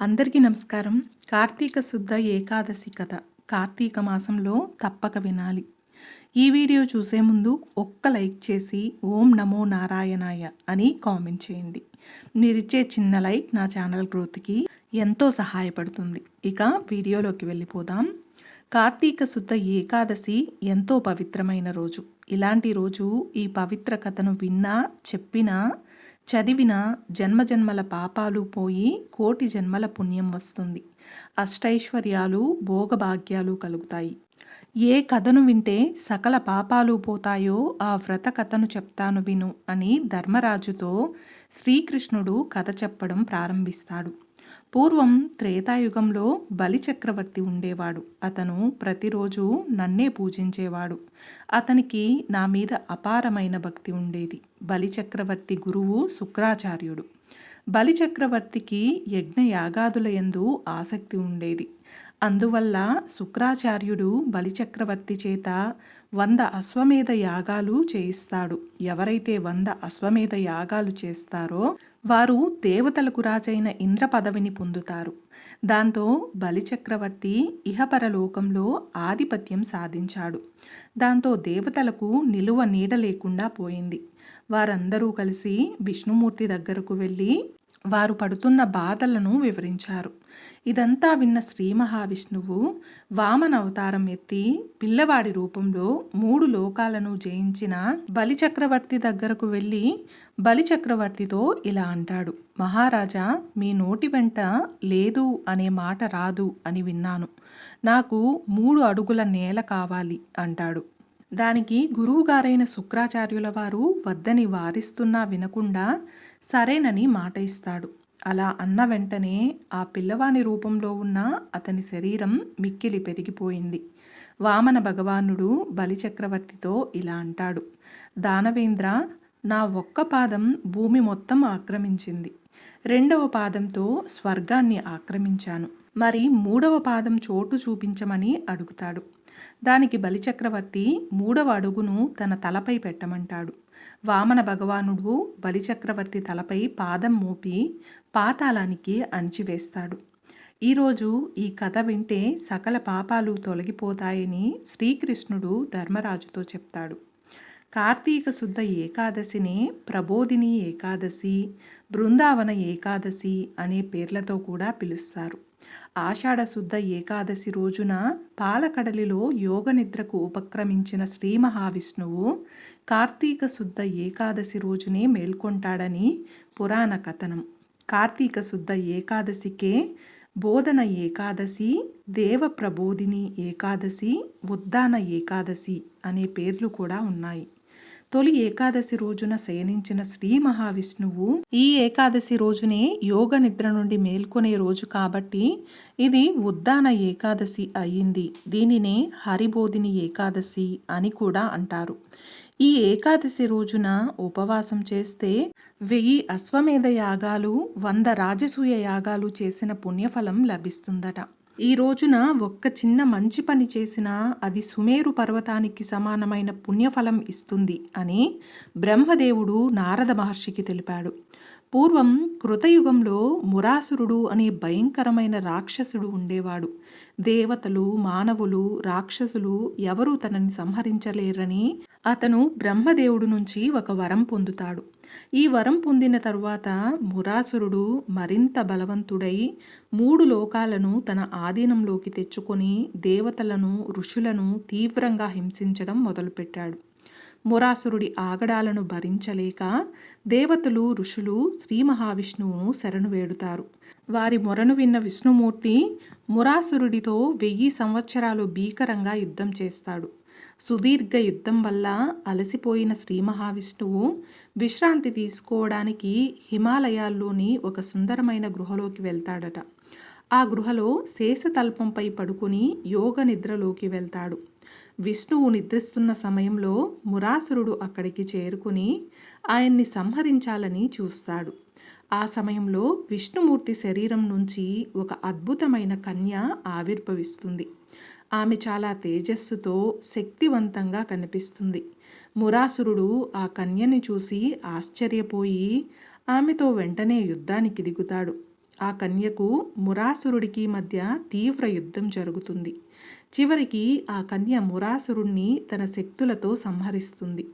అందరికీ నమస్కారం. కార్తీక శుద్ధ ఏకాదశి కథ కార్తీక మాసంలో తప్పక వినాలి. ఈ వీడియో చూసే ముందు ఒక్క లైక్ చేసి ఓం నమో నారాయణాయ అని కామెంట్ చేయండి. మీరిచ్చే చిన్న లైక్ నా ఛానల్ గ్రోత్కి ఎంతో సహాయపడుతుంది. ఇక వీడియోలోకి వెళ్ళిపోదాం. కార్తీక శుద్ధ ఏకాదశి ఎంతో పవిత్రమైన రోజు. ఇలాంటి రోజు ఈ పవిత్ర కథను విన్నా చెప్పినా చదివిన జన్మజన్మల పాపాలు పోయి కోటి జన్మల పుణ్యం వస్తుంది. అష్టైశ్వర్యాలు భోగభాగ్యాలు కలుగుతాయి. ఏ కథను వింటే సకల పాపాలు పోతాయో ఆ వ్రత కథను చెప్తాను విను అని ధర్మరాజుతో శ్రీకృష్ణుడు కథ చెప్పడం ప్రారంభిస్తాడు. పూర్వం త్రేతాయుగంలో బలిచక్రవర్తి ఉండేవాడు. అతను ప్రతిరోజు నన్నే పూజించేవాడు. అతనికి నా మీద అపారమైన భక్తి ఉండేది. బలిచక్రవర్తి గురువు శుక్రాచార్యుడు. బలిచక్రవర్తికి యజ్ఞ యాగాదుల ఎందు ఆసక్తి ఉండేది. అందువల్ల శుక్రాచార్యుడు బలిచక్రవర్తి చేత వంద అశ్వమేధ యాగాలు చేయిస్తాడు. ఎవరైతే వంద అశ్వమేధ యాగాలు చేస్తారో వారు దేవతలకు రాజైన ఇంద్ర పదవిని పొందుతారు. దాంతో బలిచక్రవర్తి ఇహపరలోకంలో ఆధిపత్యం సాధించాడు. దాంతో దేవతలకు నిలువ నీడ లేకుండా పోయింది. వారందరూ కలిసి విష్ణుమూర్తి దగ్గరకు వెళ్ళి వారు పడుతున్న బాధలను వివరించారు. ఇదంతా విన్న శ్రీ మహావిష్ణువు వామన అవతారం ఎత్తి పిల్లవాడి రూపంలో మూడు లోకాలను జయించిన బలిచక్రవర్తి దగ్గరకు వెళ్ళి బలిచక్రవర్తితో ఇలా అంటాడు. మహారాజా మీ నోటి వెంట లేదు అనే మాట రాదు అని విన్నాను. నాకు మూడు అడుగుల నేల కావాలి అంటాడు. దానికి గురువుగారైన శుక్రాచార్యుల వారు వద్దని వారిస్తున్నా వినకుండా సరేనని మాట ఇస్తాడు. అలా అన్న వెంటనే ఆ పిల్లవాని రూపంలో ఉన్న అతని శరీరం మిక్కిలి పెరిగిపోయింది. వామన భగవానుడు బలిచక్రవర్తితో ఇలా అంటాడు. దానవేంద్ర నా ఒక్క పాదం భూమి మొత్తం ఆక్రమించింది. రెండవ పాదంతో స్వర్గాన్ని ఆక్రమించాను. మరి మూడవ పాదం చోటు చూపించమని అడుగుతాడు. దానికి బలిచక్రవర్తి మూడవ అడుగును తన తలపై పెట్టమంటాడు. వామన భగవానుడు బలిచక్రవర్తి తలపై పాదం మోపి పాతాళానికి అణిచివేస్తాడు. ఈరోజు ఈ కథ వింటే సకల పాపాలు తొలగిపోతాయని శ్రీకృష్ణుడు ధర్మరాజుతో చెప్తాడు. కార్తీక శుద్ధ ఏకాదశినే ప్రబోధిని ఏకాదశి బృందావన ఏకాదశి అనే పేర్లతో కూడా పిలుస్తారు. ఆషాఢ శుద్ధ ఏకాదశి రోజున పాలకడలిలో యోగ నిద్రకు ఉపక్రమించిన శ్రీ మహావిష్ణువు కార్తీక శుద్ధ ఏకాదశి రోజునే మేల్కొంటాడని పురాణ కథనం. కార్తీక శుద్ధ ఏకాదశికే బోధన ఏకాదశి దేవ ప్రబోధిని ఏకాదశి ఉద్దాన ఏకాదశి అనే పేర్లు కూడా ఉన్నాయి. తొలి ఏకాదశి రోజున శయనించిన శ్రీ మహావిష్ణువు ఈ ఏకాదశి రోజునే యోగ నిద్ర నుండి మేల్కొనే రోజు కాబట్టి ఇది ఉద్దాన ఏకాదశి అయింది దీనినే హరిబోధిని ఏకాదశి అని కూడా అంటారు. ఈ ఏకాదశి రోజున ఉపవాసం చేస్తే వెయ్యి అశ్వమేధ యాగాలు వంద రాజసూయ యాగాలు చేసిన పుణ్యఫలం లభిస్తుందట. ఈ రోజున ఒక్క చిన్న మంచి పని చేసినా అది సుమేరు పర్వతానికి సమానమైన పుణ్యఫలం ఇస్తుంది అని బ్రహ్మదేవుడు నారద మహర్షికి తెలిపాడు. పూర్వం కృతయుగంలో మురాసురుడు అనే భయంకరమైన రాక్షసుడు ఉండేవాడు. దేవతలు మానవులు రాక్షసులు ఎవరూ తనని సంహరించలేరని అతను బ్రహ్మదేవుడు నుంచి ఒక వరం పొందుతాడు. ఈ వరం పొందిన తరువాత మురాసురుడు మరింత బలవంతుడై మూడు లోకాలను తన ఆధీనంలోకి తెచ్చుకొని దేవతలను ఋషులను తీవ్రంగా హింసించడం మొదలుపెట్టాడు. మురాసురుడి ఆగడాలను భరించలేక దేవతలు ఋషులు శ్రీ మహావిష్ణువును శరణు వేడుతారు. వారి మొరను విన్న విష్ణుమూర్తి మురాసురుడితో వెయ్యి సంవత్సరాలు భీకరంగా యుద్ధం చేస్తాడు. సుదీర్ఘ యుద్ధం వల్ల అలసిపోయిన శ్రీ మహావిష్ణువు విశ్రాంతి తీసుకోవడానికి హిమాలయాల్లోని ఒక సుందరమైన గృహలోకి వెళ్తాడట. ఆ గృహలో శేషతల్పంపై పడుకుని యోగ నిద్రలోకి వెళ్తాడు. విష్ణువు నిద్రిస్తున్న సమయంలో మురాసురుడు అక్కడికి చేరుకుని ఆయన్ని సంహరించాలని చూస్తాడు. ఆ సమయంలో విష్ణుమూర్తి శరీరం నుంచి ఒక అద్భుతమైన కన్య ఆవిర్భవిస్తుంది. ఆమె చాలా తేజస్సుతో శక్తివంతంగా కనిపిస్తుంది. మురాసురుడు ఆ కన్యని చూసి ఆశ్చర్యపోయి ఆమెతో వెంటనే యుద్ధానికి దిగుతాడు. ఆ కన్యకు మురాసురుడికి మధ్య తీవ్ర యుద్ధం జరుగుతుంది. చివరికి ఆ కన్య మురాసురుణ్ణి తన శక్తులతో సంహరిస్తుంది.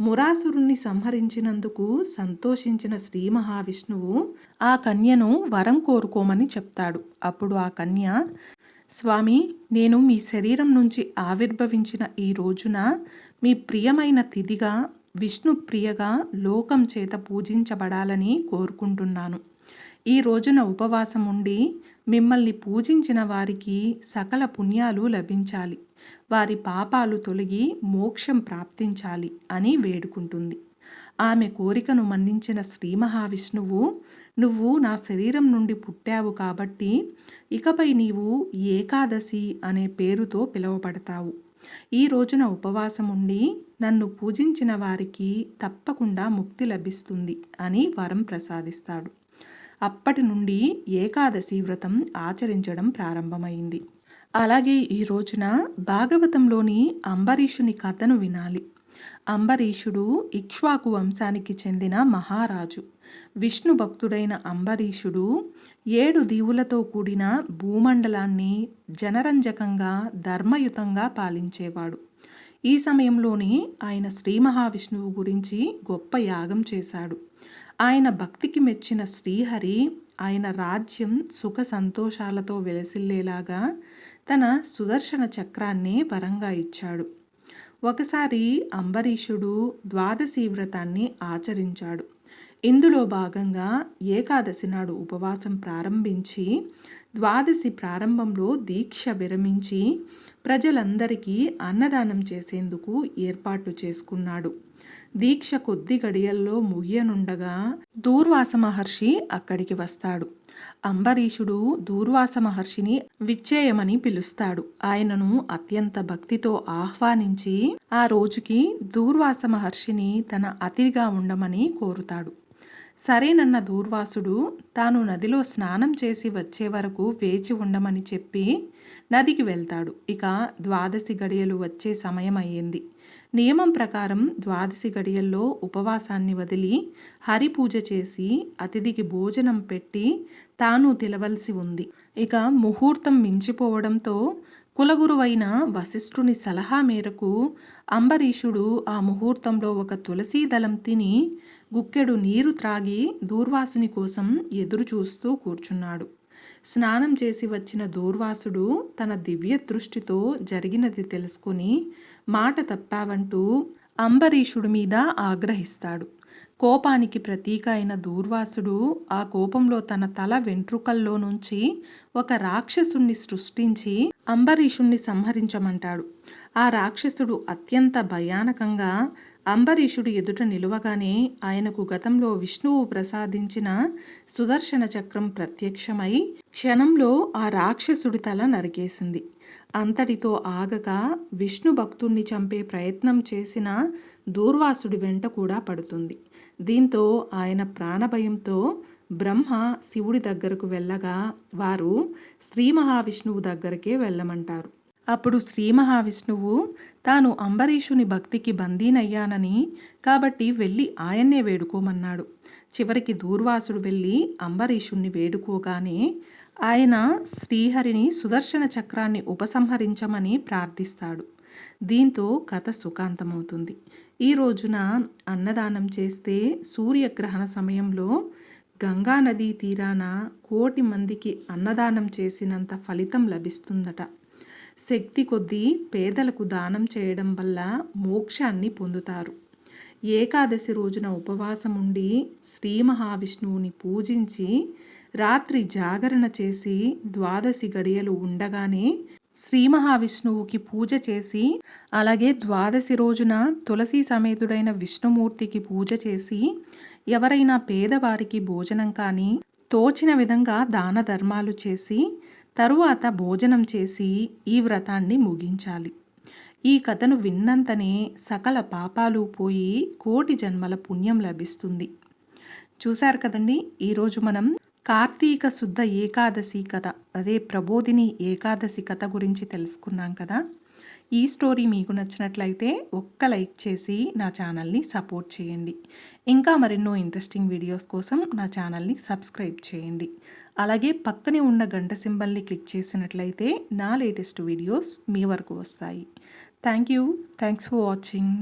మురాసురుణ్ణి సంహరించినందుకు సంతోషించిన శ్రీ మహావిష్ణువు ఆ కన్యను వరం కోరుకోమని చెప్తాడు. అప్పుడు ఆ కన్య స్వామి నేను మీ శరీరం నుంచి ఆవిర్భవించిన ఈ రోజున మీ ప్రియమైన తిథిగా విష్ణు ప్రియగా లోకం చేత పూజించబడాలని కోరుకుంటున్నాను. ఈ రోజున ఉపవాసం ఉండి మిమ్మల్ని పూజించిన వారికి సకల పుణ్యాలు లభించాలి. వారి పాపాలు తొలగి మోక్షం ప్రాప్తించాలి అని వేడుకుంటుంది. ఆమె కోరికను మన్నించిన శ్రీ మహావిష్ణువు నువ్వు నా శరీరం నుండి పుట్టావు కాబట్టి ఇకపై నీవు ఏకాదశి అనే పేరుతో పిలువబడతావు. ఈ రోజున ఉపవాసం ఉండి నన్ను పూజించిన వారికి తప్పకుండా ముక్తి లభిస్తుంది అని వరం ప్రసాదిస్తాడు. అప్పటి నుండి ఏకాదశి వ్రతం ఆచరించడం ప్రారంభమైంది. అలాగే ఈ రోజున భాగవతంలోని అంబరీషుని కథను వినాలి. అంబరీషుడు ఇక్ష్వాకు వంశానికి చెందిన మహారాజు. విష్ణు భక్తుడైన అంబరీషుడు ఏడు దీవులతో కూడిన భూమండలాన్ని జనరంజకంగా ధర్మయుతంగా పాలించేవాడు. ఈ సమయంలోనే ఆయన శ్రీ మహావిష్ణువు గురించి గొప్ప యాగం చేశాడు. ఆయన భక్తికి మెచ్చిన శ్రీహరి ఆయన రాజ్యం సుఖ సంతోషాలతో వెలసిల్లేలాగా తన సుదర్శన చక్రాన్ని వరంగా ఇచ్చాడు. ఒకసారి అంబరీషుడు ద్వాదశి వ్రతాన్ని ఆచరించాడు. ఇందులో భాగంగా ఏకాదశి నాడు ఉపవాసం ప్రారంభించి ద్వాదశి ప్రారంభంలో దీక్ష విరమించి ప్రజలందరికీ అన్నదానం చేసేందుకు ఏర్పాట్లు చేసుకున్నాడు. దీక్ష కొద్ది గడియల్లో ముగియనుండగా దూర్వాస మహర్షి అక్కడికి వస్తాడు. అంబరీషుడు దూర్వాస మహర్షిని విచ్చేయమని పిలుస్తాడు. ఆయనను అత్యంత భక్తితో ఆహ్వానించి ఆ రోజుకి దూర్వాస మహర్షిని తన అతిథిగా ఉండమని కోరుతాడు. సరేనన్న దూర్వాసుడు తాను నదిలో స్నానం చేసి వచ్చే వరకు వేచి ఉండమని చెప్పి నదికి వెళ్తాడు. ఇక ద్వాదశి గడియలు వచ్చే సమయం అయ్యింది. నియమం ప్రకారం ద్వాదశి గడియల్లో ఉపవాసాన్ని వదిలి హరి పూజ చేసి అతిథికి భోజనం పెట్టి తాను తిలవలసి ఉంది. ఇక ముహూర్తం మించిపోవడంతో కులగురువైన వశిష్ఠుని సలహా మేరకు అంబరీషుడు ఆ ముహూర్తంలో ఒక తులసీ దళం తిని గుక్కెడు నీరు త్రాగి దూర్వాసుని కోసం ఎదురు చూస్తూ కూర్చున్నాడు. స్నానం చేసి వచ్చిన దూర్వాసుడు తన దివ్య దృష్టితో జరిగినది తెలుసుకుని మాట తప్పావంటూ అంబరీషుడి మీద ఆగ్రహిస్తాడు. కోపానికి ప్రతీక అయిన దూర్వాసుడు ఆ కోపంలో తన తల వెంట్రుకల్లో నుంచి ఒక రాక్షసుణ్ణి సృష్టించి అంబరీషుణ్ణి సంహరించమంటాడు. ఆ రాక్షసుడు అత్యంత భయానకంగా అంబరీషుడు ఎదుట నిలువగానే ఆయనకు గతంలో విష్ణువు ప్రసాదించిన సుదర్శన చక్రం ప్రత్యక్షమై క్షణంలో ఆ రాక్షసుడి తల నరికేసింది. అంతటితో ఆగక విష్ణు భక్తుణ్ణి చంపే ప్రయత్నం చేసిన దూర్వాసుడి వెంట కూడా పడుతుంది. దీంతో ఆయన ప్రాణభయంతో బ్రహ్మ శివుడి దగ్గరకు వెళ్ళగా వారు శ్రీ మహావిష్ణువు దగ్గరకే వెళ్ళమంటారు. అప్పుడు శ్రీ మహావిష్ణువు తాను అంబరీషుని భక్తికి బందీనయ్యానని కాబట్టి వెళ్ళి ఆయన్నే వేడుకోమన్నాడు. చివరికి దూర్వాసుడు వెళ్ళి అంబరీషుణ్ణి వేడుకోగానే ఆయన శ్రీహరిని సుదర్శన చక్రాన్ని ఉపసంహరించమని ప్రార్థిస్తాడు. దీంతో కథ సుఖాంతమవుతుంది. ఈ రోజున అన్నదానం చేస్తే సూర్యగ్రహణ సమయంలో గంగా నదీ తీరాన కోటి మందికి అన్నదానం చేసినంత ఫలితం లభిస్తుందట. శక్తి కొద్దీ పేదలకు దానం చేయడం వల్ల మోక్షాన్ని పొందుతారు. ఏకాదశి రోజున ఉపవాసం ఉండి శ్రీ మహావిష్ణువుని పూజించి రాత్రి జాగరణ చేసి ద్వాదశి గడియలు ఉండగానే శ్రీ మహావిష్ణువుకి పూజ చేసి అలాగే ద్వాదశి రోజున తులసి సమేతుడైన విష్ణుమూర్తికి పూజ చేసి ఎవరైనా పేదవారికి భోజనం కానీ తోచిన విధంగా దాన ధర్మాలు చేసి తరువాత భోజనం చేసి ఈ వ్రతాన్ని ముగించాలి. ఈ కథను విన్నంతనే సకల పాపాలు పోయి కోటి జన్మల పుణ్యం లభిస్తుంది. చూశారు కదండి? ఈరోజు మనం కార్తీక శుద్ధ ఏకాదశి కథ అదే ప్రబోధిని ఏకాదశి కథ గురించి తెలుసుకున్నాం కదా? ఈ స్టోరీ మీకు నచ్చినట్లయితే ఒక్క లైక్ చేసి నా ఛానల్ని సపోర్ట్ చేయండి. ఇంకా మరెన్నో ఇంట్రెస్టింగ్ వీడియోస్ కోసం నా ఛానల్ని సబ్స్క్రైబ్ చేయండి. అలాగే పక్కనే ఉన్న గంట సింబల్ని క్లిక్ చేసినట్లయితే నా లేటెస్ట్ వీడియోస్ మీ వరకు వస్తాయి. Thank you. Thanks for watching.